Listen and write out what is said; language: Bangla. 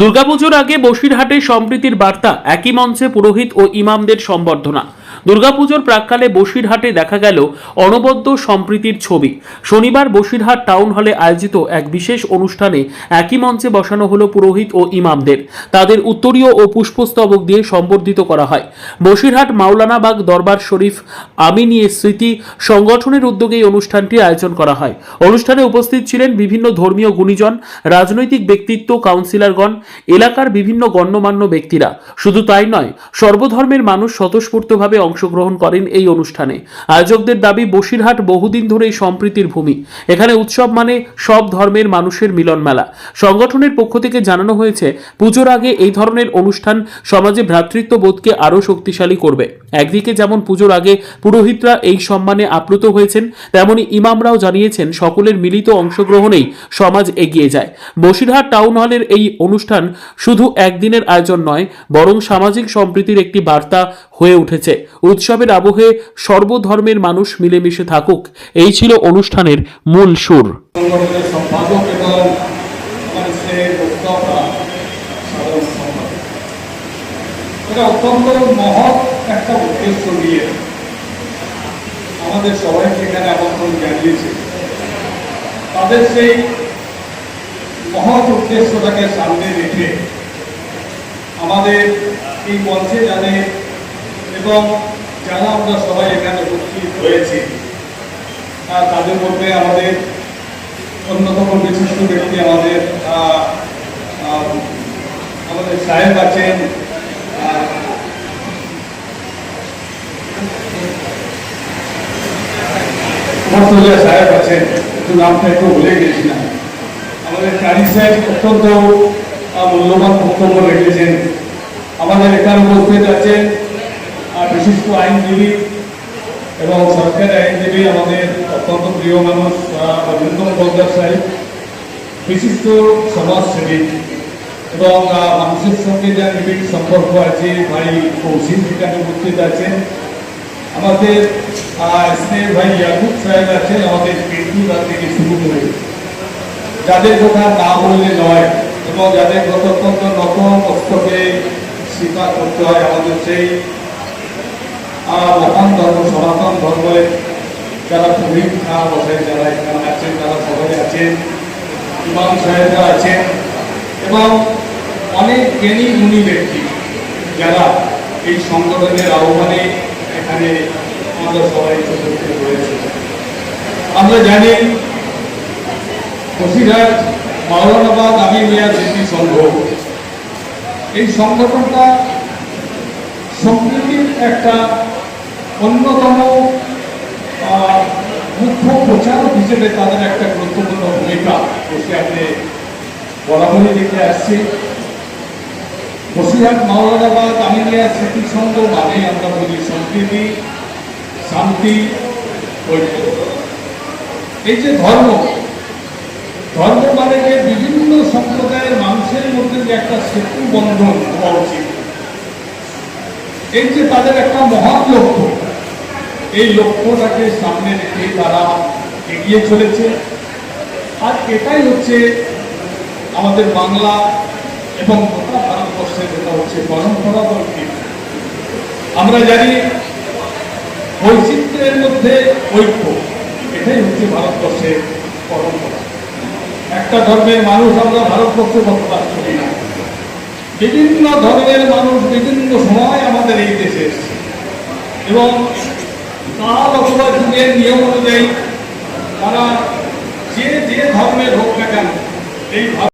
দুর্গাপুজোর আগে বসিরহাটে সম্প্রীতির বার্তা একই মঞ্চে পুরোহিত ও ইমামদের সম্বর্ধনা। দুর্গাপুজোর প্রাককালে বসিরহাটে দেখা গেল অনবদ্য সম্প্রীতির ছবি। শনিবার বসিরহাট টাউন হলে আয়োজিত এক বিশেষ অনুষ্ঠানে একই মঞ্চে বসানো হলো পুরোহিত ও ইমামদের। তাদের উত্তরীয় ও পুষ্পস্তবক দিয়ে সম্বর্ধিত করা হয়। বসিরহাট মাওলানাবাগ দরবার শরীফ আমিনিয়ে স্মৃতি সংগঠনের উদ্যোগে এই অনুষ্ঠানটি আয়োজন করা হয়। অনুষ্ঠানে উপস্থিত ছিলেন বিভিন্ন ধর্মীয় গুণীজন, রাজনৈতিক ব্যক্তিত্ব, কাউন্সিলরগণ, এলাকার বিভিন্ন গণ্যমান্য ব্যক্তিরা। শুধু তাই নয়, সর্বধর্মের মানুষ স্বতঃস্ফূর্তভাবে অংশগ্রহণ করেন এই অনুষ্ঠানে। আয়োজকদের দাবি, বসিরহাট বহুদিন ধরেই সম্প্রীতির ভূমি। এখানে উৎসব মানে সব ধর্মের মানুষের মিলন মেলা। সংগঠনের পক্ষ থেকে জানানো হয়েছে, পুজোর আগে এই ধরনের অনুষ্ঠান সমাজে ভ্রাতৃত্ববোধকে আরও শক্তিশালী করবে। একদিকে যেমন পুজোর আগে পুরোহিতরা এই সম্মানে আপ্লুত হয়েছেন, তেমনি ইমামরাও জানিয়েছেন সকলের মিলিত অংশগ্রহণেই সমাজ এগিয়ে যায়। বসিরহাট টাউন হলের এই অনুষ্ঠান শুধু একদিনের আয়োজন নয়, বরং সামাজিক সম্প্রীতির একটি বার্তা হয়ে উঠেছে। উৎসবের আবহে সর্বধর্মের মানুষ মিলেমিশে থাকুক। এই ছিল অনুষ্ঠানের মূল সুর। অত্যন্ত মহৎ একটা উদ্দেশ্য নিয়ে আমাদের সবাইকে এখানে আমন্ত্রণ জানিয়েছে। তাদের সেই মহৎ উদ্দেশ্যটাকে সামনে রেখে আমাদের এই মঞ্চে যাদের এবং যারা আমরা সবাই এখানে উপস্থিত হয়েছি? তাদের মধ্যে আমাদের অন্যতম বিশিষ্ট ব্যক্তি আমাদের আমাদের সাহেব আছেন। সাহেব আছেন একটু নামটা একটু ভুলে গেছিলাম আমাদের কারি সাহেব অত্যন্ত মূল্যবান বক্তব্য রেখেছেন। আমাদের এখানে উপস্থিত আছেন বিশিষ্ট আইনজীবী এবং সরকারি আইনজীবী আমাদের অত্যন্ত প্রিয় মানুষ অভিনন্দন বলদার সাহেব বিশিষ্ট সমাজসেবী এবং মানুষের সঙ্গে যার নিবিড় সম্পর্ক আছে, ভাই কৌশিক এখানে উপস্থিত আছেন। আমাদের স্নেহ ভাই ইয়াকুব সাহেব আছেন, আমাদের পিন্টুরা থেকে শুরু করে। যাদের কথা না বললে নয় এবং যাদের কথা অত্যন্ত নতুন কষ্টকে স্বীকার করতে হয় আমাদের সেই মহান ধর্ম, সনাতন ধর্মের যারা পুরীর খা বসায় যারা এখানে আছেন তারা সবাই আছেন, ইমাম সাহেবরা আছেন, এবং অনেক জ্ঞানী গুণী ব্যক্তি যারা এই সংগঠনের আহ্বানে এখানে আমরা সবাই উপস্থিত হয়েছে আমরা জানি বসিরহাট মাওলানাবাদ আমি মিয়া স্মৃতি সংঘ। এই সংগঠনটা সম্প্রীতির একটা অন্যতম মুখ্য প্রচারক হিসেবে তাদের একটা গুরুত্বপূর্ণ ভূমিকা বসিরহাটে বরাবরই দেখে আসছি। বসিরহাট মাওলানাবাদ আমিনিয়া স্মৃতি সংঘ মানে আমরা বলি সম্প্রীতি শান্তি, ঐক্য। এই যে ধর্ম ধর্ম মানে যে বিভিন্ন সম্প্রদায়ের মানুষের মধ্যে যে একটা সেতু বন্ধন হওয়া উচিত। এই যে তাদের একটা মহান লক্ষ্য এই লক্ষ্যটাকে সামনে রেখে তারা এগিয়ে চলেছে। আর এটাই হচ্ছে আমাদের বাংলা এবং গোটা ভারতবর্ষের যেটা হচ্ছে পরম্পরা বৈচিত্র্য আমরা জানি বৈচিত্র্যের মধ্যে ঐক্য, এটাই হচ্ছে ভারতবর্ষের পরম্পরা। একটা ধর্মের মানুষ আমরা ভারতবর্ষে বসবাস করি না। বিভিন্ন ধর্মের মানুষ বিভিন্ন সময় আমাদের এই দেশে এসেছে। এবং কাল অথবা যুগের নিয়ম অনুযায়ী তারা যে যে ধর্মের হোক না কেন এই